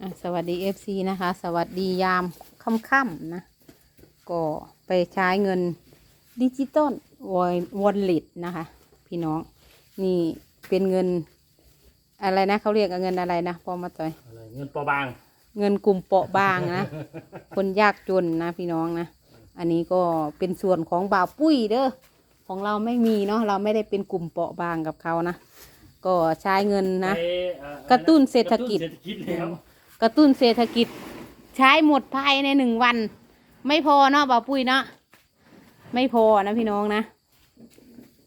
อะสวัสดี FC นะคะ สวัสดียามค่ำๆนะ ก็ไปใช้เงินดิจิตอลวอลเล็ตนะคะ พี่น้อง นี่เป็นเงินอะไรนะเขาเรียกเงินอะไรนะพอมาต่อยอะไรเงินปอบาง เงินกลุ่มเปราะบางนะ คนยากจนนะ พี่น้องนะ อันนี้ก็เป็นส่วนของบ่าวปุ้ยเด้อของเราไม่มีเนาะเราไม่ได้เป็นกลุ่มเปราะบางกับเขานะ ก็ใช้เงินนะไปเอ่ออไกระตุ้นเศรษฐกิจ กระตุ้นเศรษฐกิจแล้วกระตุ้นเศรษฐกิจใช้หมดภายในหนึ่งวัน ไม่พอเนาะบ่าวปุ้ยเนาะไม่พอนะพี่น้องนะ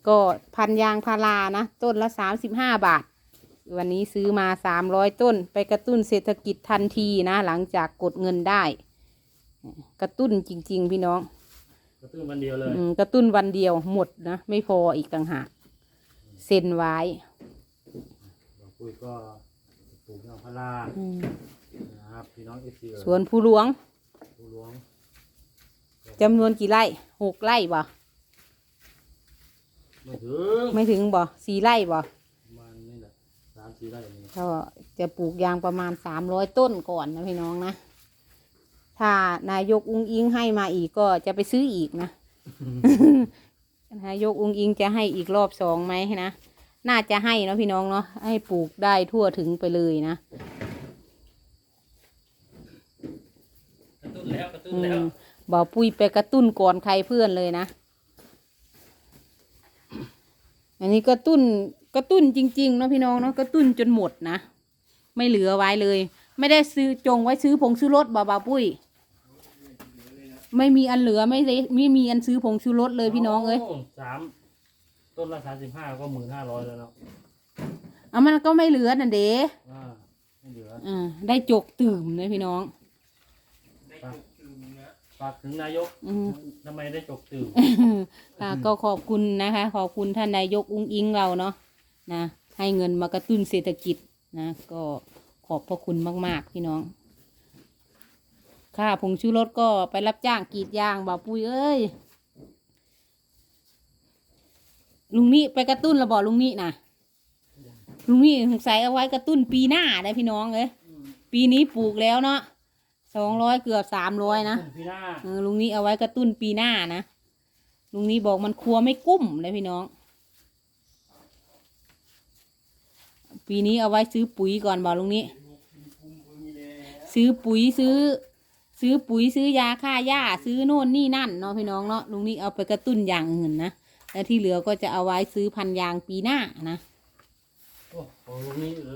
ก็พันยางพารานะ ต้นละสามสิบห้าบาท วันนี้ซื้อมาสามร้อยต้น ไปกระตุ้นเศรษฐกิจทันทีนะ หลังจากกดเงินได้ กระตุ้นจริง ๆ พี่น้อง กระตุ้นวันเดียวเลย อืมกระตุ้นวันเดียวหมดนะ ไม่พออีกต่างหากเซ็นไว้ บอกปุ้ยก็ปลูกยางพาราอืมนะ ครับพี่น้องเอฟซีสวนผู้หลวงผู้หลวงจำนวนกี่ไร่หกไร่บ่ไม่ถึงไม่ถึงบ่สี่ไร่บ่ประมาณนี่แหละสามสี่ไร่นี่ก็จะปลูกยางประมาณสามร้อยต้นก่อนนะพี่น้องนะ ถ้านายกอุ้งอิงให้มาอีกก็จะไปซื้ออีกนะนายกอุ้งอิงจะให้อีกรอบสองไหมนะ น่าจะให้เนาะพี่น้องเนาะให้ปลูกได้ทั่วถึงไปเลยนะกระ ตุ้นแล้วกระตุ้นอืแล้วมบ่าวปุ้ยไปกระตุ้นก่อนใครเพื่อนเลยนะ อันนี้กระตุ้นกระตุ้นจริงๆเนาะพี่น้องเนาะกระตุ้นจนหมดนะไม่เหลือไว้เลย ไม่ได้ซื้อจงไว้ซื้อผงชูรสบ่าวบ่าวปุ้ย ไม่มีอันเหลือไม่ได้ไม่มีอันซื้อผงชูรสเลยพี่น้องเอ้ยโสามต้นละสามสิบห้าก็หมื่นห้าร้อยแล้วเนาะเอามันก็ไม่เหลือน่ะเด้อ่าไม่เหลืออ่าได้จกตื่มเลยพี่น้องฝาก ฝากถึงนายกอืม ทำไมได้จกตื่นค่ะก็ขอบคุณนะคะ ขอบคุณท่านนายกอุ้งอิงเราเนาะนะ ให้เงินมากระตุ้นเศรษฐกิจนะ ก็ขอบพระคุณมาก ๆ พี่น้อง ค่าผงชูรสก็ไปรับจ้างกรีดยางบ่าวปุ้ยเอ้ย ลุงนี่ไปกระตุ้นระบอลุงนี่นะลุงนี่สงสัยเอาไว้กระตุ้นปีหน้าได้พี่น้องเอ้ยปีนี้ปลูกแล้วเนาะ สองร้อยเกือบสามร้อยนะพี่หน้าเออลุงนี้เอาไว้กระตุ้นปีหน้านะลุงนี้บอกมันครัวไม่กุ้มเลยพี่น้อง ปีนี้เอาไว้ซื้อปุ๋ยก่อนบอกลุงนี้ ซื้อปุ๋ยซื้อ ซื้อปุ๋ยซื้อยาฆ่าหญ้าซื้อโน่นนี่นั่นเนาะพี่น้องเนาะลุงนี้เอาไปกระตุ้นอย่างอื่นนะแล้วที่เหลือก็จะเอาไว้ซื้อพันธุ์ยางปีหน้านะโอ้โหลูกนี้เหลือ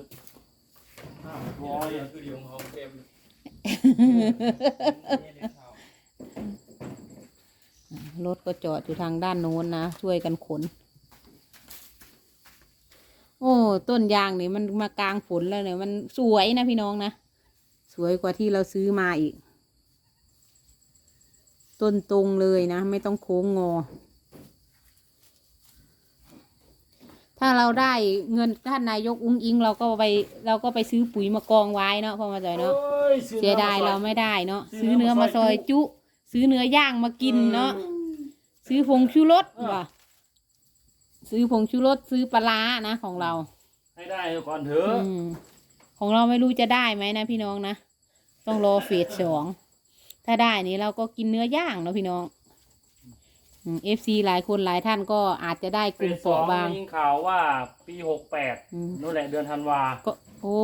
ห้าร้อยอะ รถก็จอดอยู่ทางด้านโน้นนะ ช่วยกันขน โอ้ ต้นยางนี่มันมากลางฝนแล้วเนี่ย มันสวยนะพี่น้องนะ สวยกว่าที่เราซื้อมาอีก ต้นตรงเลยนะ ไม่ต้องโค้งงอ ถ้าเราได้เงินท่านนายกอุ้งอิง เราก็ไปเราก็ไปซื้อปุ๋ยมากองไว้เนาะพอมาจ่อยเนาะโอ้ซื้อเสียดายน้ำเรามไม่ได้เนาะซื้ซื้ออเนื้เนื้ออมามาซซออยยจุ ซื้อเนื้อย่างมากินเนาะซื้อผงชูรสว่ะซื้อผงชูรสซื้อปลาร้านะของเรา ให้ได้ก่อนเถอะอืมของเราไม่รู้จะได้ไหมนะพี่น้องนะต้องรอเฟสสองถ้าได้นี่เราก็กินเนื้อย่างเนาะพี่น้อง เอฟซีหลายคนหลายท่านก็อาจจะได้กปีลุ่มสองเปราะบางมีข่าวว่าปีหกแปดอืม นู่นแหละเดือนธันวาก็โอ้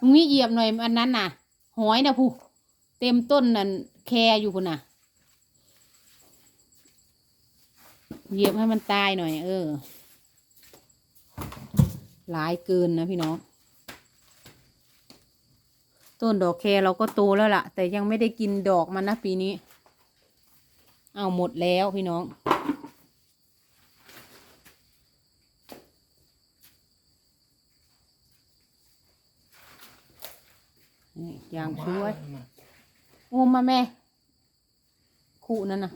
ลุงนี่เหยียบหน่อยอันนั้นน่ะ หอยนะผู้เต็มต้นนั่นแคอยู่พุ่นน่ะ เหยียบให้มันตายหน่อย เออ หลายเกินนะพี่น้อง ต้นดอกแคเราก็โตแล้วล่ะ แต่ยังไม่ได้กินดอกมันนะปีนี้ เอาหมดแล้วพี่น้อง นี่อย่างช่วยโอ้มาแม่คู่นั่นน่ะ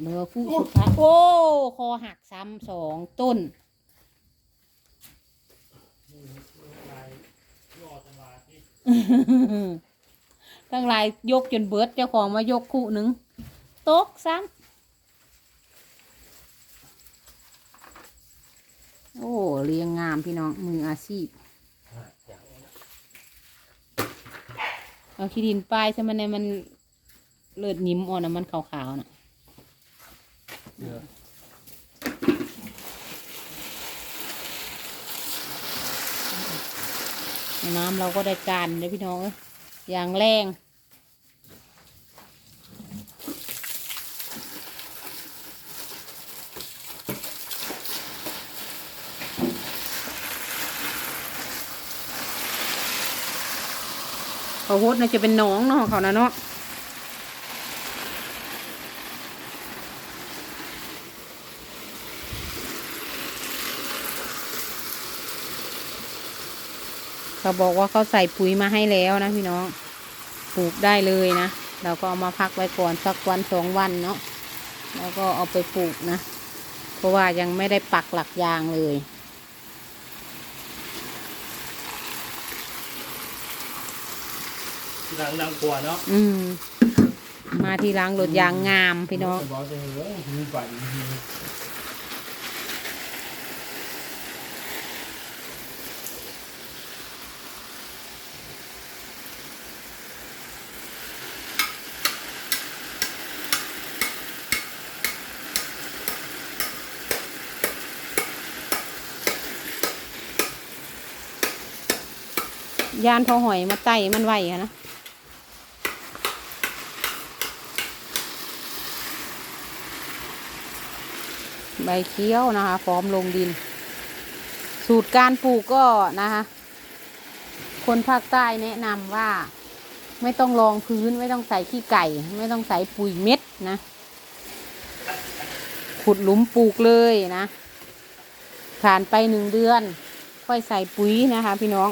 เหลือคู่สุดท้ายโอ้ คอหักซ้ำสองต้น ทั้งหลายยกจนเบิดเจ้าของมายกคู่หนึ่งตกซ้ำโอ้เรียงงามพี่น้องมืออาชีพเอาขี้ดินป้ายใช่ไหมเนี่ยมันเลือดนิ่มอ่อนนะมันขาวๆนะ่ะ น้ำเราก็ได้การเลยพี่น้องอย่างแรงเขาโฮดน่าจะเป็นหน้องเนาะของเขานะเนาะ เขาบอกว่าเขาใส่ปุ๋ยมาให้แล้วนะพี่น้องปลูกได้เลยนะ เราก็เอามาพักไว้ก่อนสักวันสองวันเนาะแล้วก็เอาไปปลูกนะ เพราะว่ายังไม่ได้ปักหลักยางเลยที่หลังดังกว่าเนาะอืม มาที่ล้างรถยางงามพี่น้อง จะบอกจะเหลือมีไปอีกที ยานพอหอยมาไต่มันไหวอะนะใบเคี้ยวนะคะพร้อมลงดิน สูตรการปลูกก็นะคะคนภาคใต้แนะนำว่าไม่ต้องรองพื้นไม่ต้องใส่ขี้ไก่ ไม่ต้องใส่ปุ๋ยเม็ดนะ ขุดหลุมปลูกเลยนะ ผ่านไปหนึ่งเดือน ค่อยใส่ปุ๋ยนะคะพี่น้อง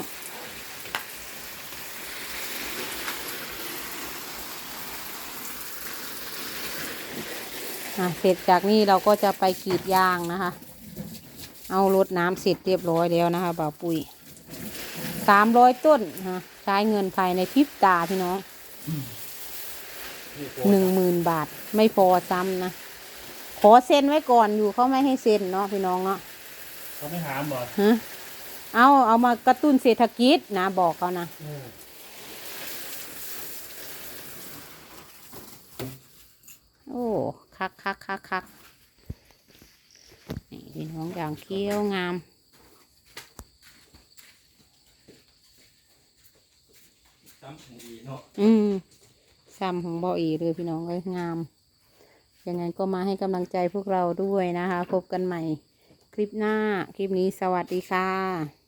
เสร็จจากนี้เราก็จะไปกรีดยางนะคะ เอารดน้ำเสร็จเรียบร้อยแล้วนะคะบ่าวปุ๋ยสามร้อยต้นนะใช้เงินภายในพริบตาพี่น้องหนึ่งหมื่นบาท ไม่พอซ้ำนะขอเซ็นไว้ก่อนอยู่เขาไม่ให้เซ็นเนาะพี่น้องเนาะเขาไม่หามบ่ฮะเอาเอามากระตุ้นเศรษฐกิจนะบอกเขานะอืมโอ้ คักคักคักคักนี่พี่น้องอย่างเคี้ยวงามซ้ำของอีเนาะอืมซ้ำของบออีเลยพี่น้องเอ้ยงาม ยังไงก็มาให้กำลังใจพวกเราด้วยนะคะ พบกันใหม่ คลิปหน้า คลิปนี้สวัสดีค่ะ